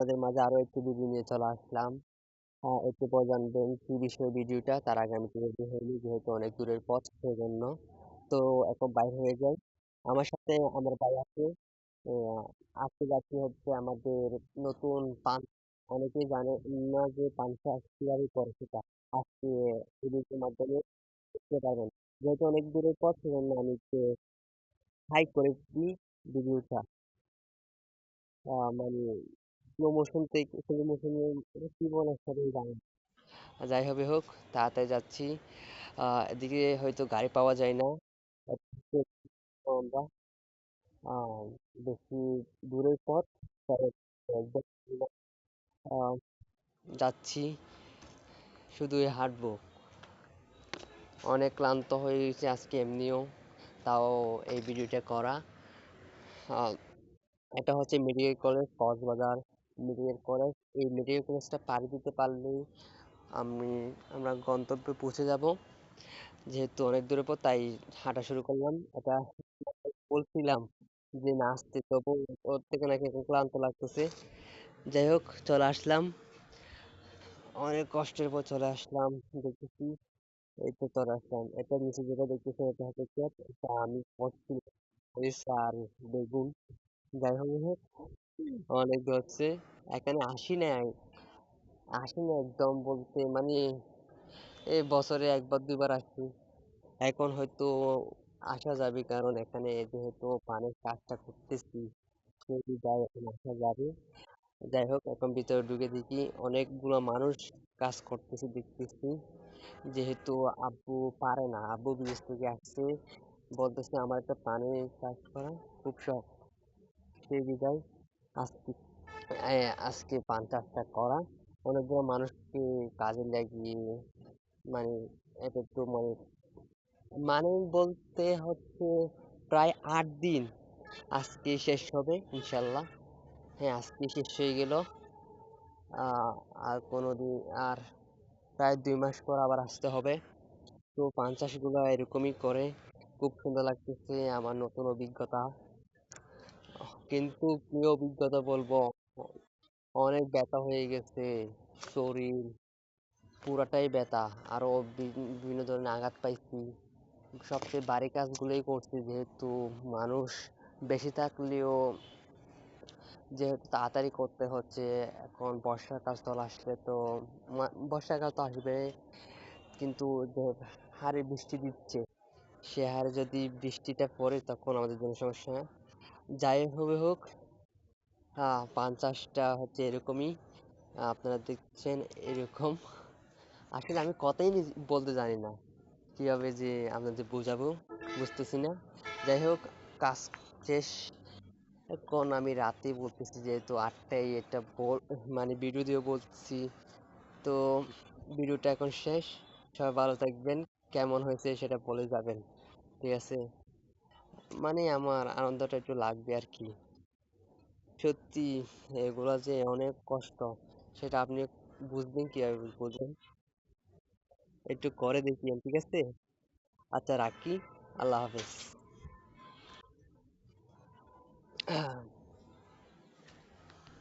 আপনাদের মাঝে আরও একটি ভিডিও নিয়ে চলে আসলাম। একটু পর জানবেন কি বিষয়ে ভিডিওটা তার আগে আমি রেডি হইনি যেহেতু অনেক দূরের পথ, সেজন্য। তো এখন বাইর হয়ে যাই। আমার সাথে আমার ভাই আছে। আজকে যাচ্ছি হচ্ছে আমাদের নতুন পান, অনেকেই জানে না যে পান চাষ কীভাবে করে সেটা। আজকে ভিডিওর মাধ্যমে দেখতে পারবেন যেহেতু অনেক দূরের পথ, সেজন্য আমি একটু হাই করে দিই ভিডিওটা মানে স্লো মোশন থেকে স্লো মোশনে কি বলে জানে যাই হবে হোক তাড়াতাড়ি যাচ্ছি। আহ, এদিকে হয়তো গাড়ি পাওয়া যায় না। আমরা আহ, বেশি দূরের পথ আহ, যাচ্ছি। শুধুই হাঁটবো। অনেক ক্লান্ত হয়ে গেছে আজকে এমনিও তাও এই ভিডিওটা করা। আহ, এটা হচ্ছে medical college Cox's Bazar. Medical college এই মেডিকেল কলেজটা পাড়ি দিতে পারলেই আমি, আমরা গন্তব্যে পৌঁছে যাব। যেহেতু অনেক দূরের পর তাই হাঁটা শুরু করলাম। এটা বলছিলাম যে না, আসতে তবু ওর থেকে নাকি ক্লান্ত লাগতেছে। যাই হোক, চলে আসলাম। অনেক কষ্টের পর চলে আসলাম, দেখতেছি। এই তো চলে আসলাম। এটা নিচে যেটা দেখতেছি এটা হচ্ছে ক্ষেত এটা আমি করছি আর বেগুন। যাই হোক। অনেক হচ্ছে। এখানে আসি নাই। আসি না একদম বলতে মানে এই বছরে একবার, দুইবার আসি এখন হয়তো আসা যাবে কারণ এখানে যেহেতু পানের কাজটা করতেছি সেই যাই এখন আসা যাবে। যাই হোক, এখন ভিতরে ঢুকে দেখি অনেকগুলো মানুষ কাজ করতেছে, দেখতেছি। যেহেতু আব্বু পারে না, আব্বু বিদেশ থেকে আসছে। বলতেছে আমার একটা পানের কাজ করা, খুব শখ। সেই বিদায়। আজকে পান চাষটা করা। অনেকগুলো মানুষকে কাজে লাগিয়ে মানে এটা তো মানে মানে বলতে হচ্ছে প্রায় আট দিন আজকে শেষ হবে, ইনশাল্লাহ। হ্যাঁ আজকে শেষ হয়ে গেল। আর কোনো দিন আর প্রায় দুই মাস পর আবার আসতে হবে। তো পান চাষগুলো এরকমই করে। খুব সুন্দর লাগতেছে আমার নতুন অভিজ্ঞতা। কিন্তু কি অভিজ্ঞতা বলব? অনেক ব্যথা হয়ে গেছে, শরীর পুরাটাই ব্যথা। আরও বিভি- বিভিন্ন ধরনের আঘাত পাইছি। সবচেয়ে ভারী কাজগুলোই করছি যেহেতু মানুষ বেশি থাকলেও যেহেতু তাড়াতাড়ি করতে হচ্ছে, এখন বর্ষাকাল চলে আসলে তো বর্ষাকাল তো আসবে কিন্তু হারে বৃষ্টি দিচ্ছে, সে হারে যদি বৃষ্টিটা পড়ে তখন আমাদের জন্য সমস্যা যাই হবে হোক পান চাষটা হচ্ছে এরকমই আপনারা দেখছেন এরকম। আসলে আমি কথাই বলতে জানি না, কীভাবে যে আপনাদের বোঝাবো, বুঝতেছি না। যাই হোক, কাজ শেষ। এখন আমি রাতে বলতেছি যেহেতু আটটায় এটা মানে ভিডিও দিয়ে বলছি তো ভিডিওটা এখন শেষ। সবাই ভালো থাকবেন, কেমন হয়েছে সেটা বলে যাবেন, ঠিক আছে? মানে আমার আনন্দটা একটু লাগবে আর কি সত্যি এগুলা যে অনেক কষ্ট, সেটা আপনি বুঝবেন কীভাবে বুঝবেন? একটু করে দেখি ঠিক আছে? আচ্ছা রাখি। আল্লাহ হাফেজ।